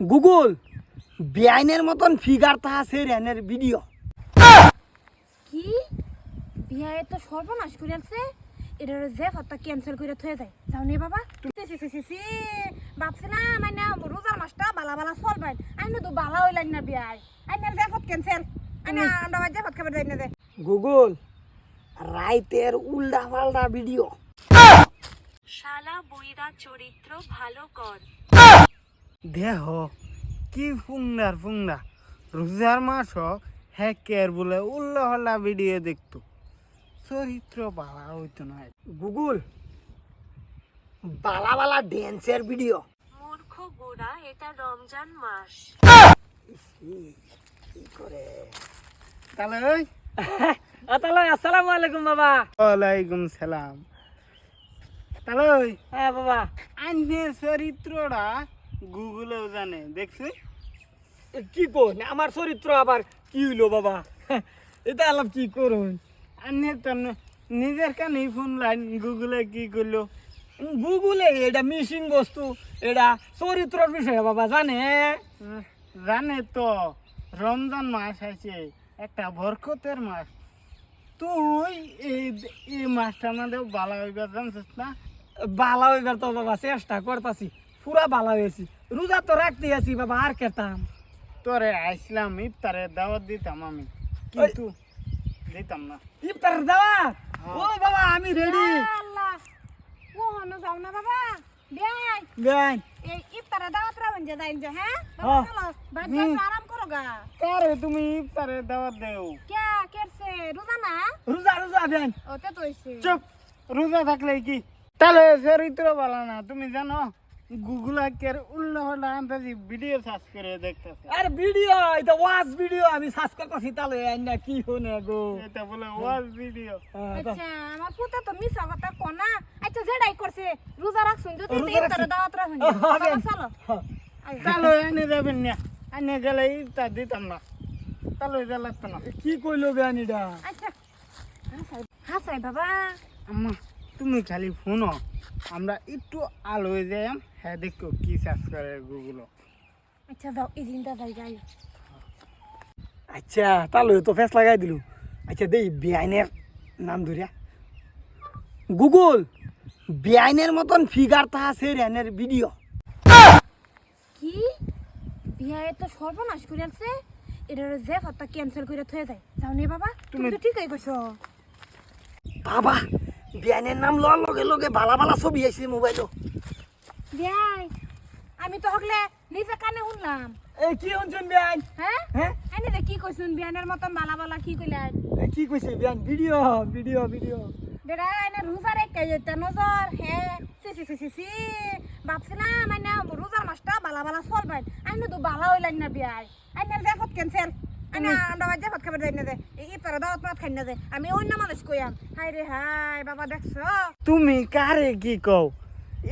Google বেআইনের মতন figure তা আছে রেনের ভিডিও কি? বিয়ায় তো সর্বনাশ করে আছে এটা যে ফটো ক্যান্সেল করে থয়ে যায়। যাও নে বাবা। সি সি সি সি সি। ভাবছিলাম মানে রোজার মাসটা বালা বালা চলবে আইনে তো বালা হইলাম না বিয়ায় আইনে যে ফট ক্যান্সেল আইনে আমরা যে ফট খাবার যাই না দে গুগল রাইতের উল্টা পাল্টা ভিডিও শালা বইরা চরিত্র ভালো কর দেহ কি ফুংনার ফুংনা। রোজার মাস হ্যাকের বলে উল্লা হল্লা ভিডিও দেখতো। চরিত্র বালা হইতো না গুগল বালা বালা ড্যান্সের ভিডিও মূর্খ গোড়া এটা রমজান মাস কি করে তাহলে তাহলে আসসালামু আলাইকুম বাবা। ওয়ালাইকুম সালাম। তাহলে হ্যাঁ বাবা। চরিত্রটা গুগলেও জানে দেখছি। কি কোন আমার চরিত্র আবার কি হইল বাবা? এটা আলাপ কি করুন? আইনে তো নিজের কানেই ফোন লাইন গুগলে কি করল? গুগলে এটা মিসিং বস্তু এটা চরিত্রর বিষয় বাবা জানে? জানে তো। রমজান মাস আছে একটা বরকতের মাস। তুই এই এই মাসটার মধ্যে বালা হইবার জানছিস না? বালা হইবার তো বাবা চেষ্টা করতাছি। পুরা বালা হয়েছি রোজা তো রাখতে আছি বাবা আর কেতাম তোরে আইসলাম ইফতারে দাওয়াত দিতাম আমি কিন্তু দিতাম না ইফতার দেওয়া ও বাবা আমি রেডি আল্লাহ ও হনো যাও না বাবা বিয়াই বেন এই ইফতারে দাওয়াত রাবেন যে যাইন যে হ্যাঁ বাবা হ্যাঁ। চলো বাড়ি যাও, আরাম করো গা কারে তুমি ইফতারে দাওয়াত দেও কে কেরছে রোজা না রোজা রোজা বেন ওতে তো হইছে চুপ রোজা থাকলে কি তাহলে চরিত্র বলা না তুমি জানো গুগল আকের উল্লা হল্লা আন্দাজি ভিডিও সার্চ করে দেখতেছে। আর ভিডিও এটা ওয়াজ ভিডিও আমি সার্চ করতেছি তাহলে না কি হনে গো? এটা বলে ওয়াজ ভিডিও হ্যাঁ, তো- আচ্ছা আমার পুতা তো মিছা কথা কোনা আচ্ছা যেটাই করছে রোজা রাখছুন যদি ইফতারে। দাওয়াত রাখুন। হ্যাঁ, বেন। চলো হ্যাঁ। এনে যাবেন না। এনে গেলে ইফতার দিতাম না। তাহলে এটা লাগতো না। কি কইলো বেন আচ্ছা। হাসাই হাসাই বাবা। আম্মা তুমি খালি ফোনো আমরা একটু আলো হয়ে যাই হ্যাঁ দেখো কি সার্চ করে গুগল আচ্ছা যাও এই দিনটা যাই যাই। আচ্ছা তাহলে তো ফেস লাগাই দিলু। আচ্ছা দেই বেআইনের নাম ধরিয়া। গুগল বেআইনের মতন ফিগার তা আছে রেনের ভিডিও কি? বিয়ায় তো সর্বনাশ করে আছে এটা যে ফটো ক্যান্সেল করে থয়ে যায়। যাও নে বাবা তুমি তো ঠিকই কইছো। বাবা বেআইনের নাম লওয়ার লগে লগে ভালা ভালা ছবি আইছে মোবাইলও বিয়াই আমি তো হকলে নিজে কানে শুনলাম। এই কি শুনছেন বেআইন হ্যাঁ হ্যাঁ এনে যে কি কইছুন বিয়ানের মতন বালা বালা কি কইলেন এ, কি কইছে বেআইন ভিডিও ভিডিও ভিডিও বেড়া এনে রোজার এক যেতে নজর হে? সি সি সি সি সি ভাবছিলাম মানে রোজার মাসটা বালা বালা চলবে আইনে তো বালা হইলেন না বিয়াই। আইনে যে ফট ক্যান্সেল আমরা যে ফট খাবার যাই না দে। এই ইফতারে দাওয়াত মাত খাই না দে। আমি অন্য মানুষ কইয়াম। হাই রে হাই বাবা দেখছ? তুমি কারে কি কও?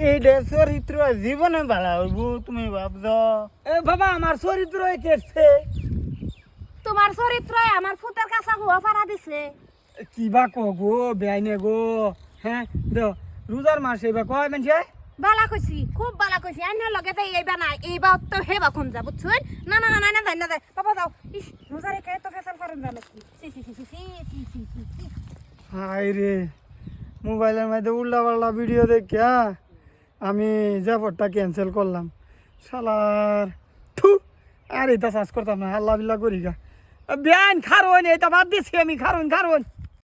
এইটা চরিত্র জীবনে ভালো হইব তুমি ভাবছ? এ বাবা আমার চরিত্র কেটছে তোমার চরিত্র আমার ফুতের কাছা ফারা দিছে। কি বা কো গো বেআইনে গো। হ্যাঁ দো রোজার মাসে বা কয় মানছে বালা কইছি, খুব বালা কইছি। আইনা লগে যাই এইবা না এইবা তো হেবা কোন যাব বুঝছেন না না না না না যাই না যাই বাবা যাও। ইস রোজারে কে তো ফেসাল ফারন যা নাকি? হাই রে, মোবাইলের মধ্যে উল্লা পাল্লা ভিডিও দেখিয়া হ্যাঁ? আমি জাফরটা ক্যান্সেল করলাম, শালার ঠু আর এটা সার্চ করতাম না আল্লাহ বিল্লা করি গা। ব্যান খারোন, এটা বাদ দিছি আমি, খারুন, খারোন।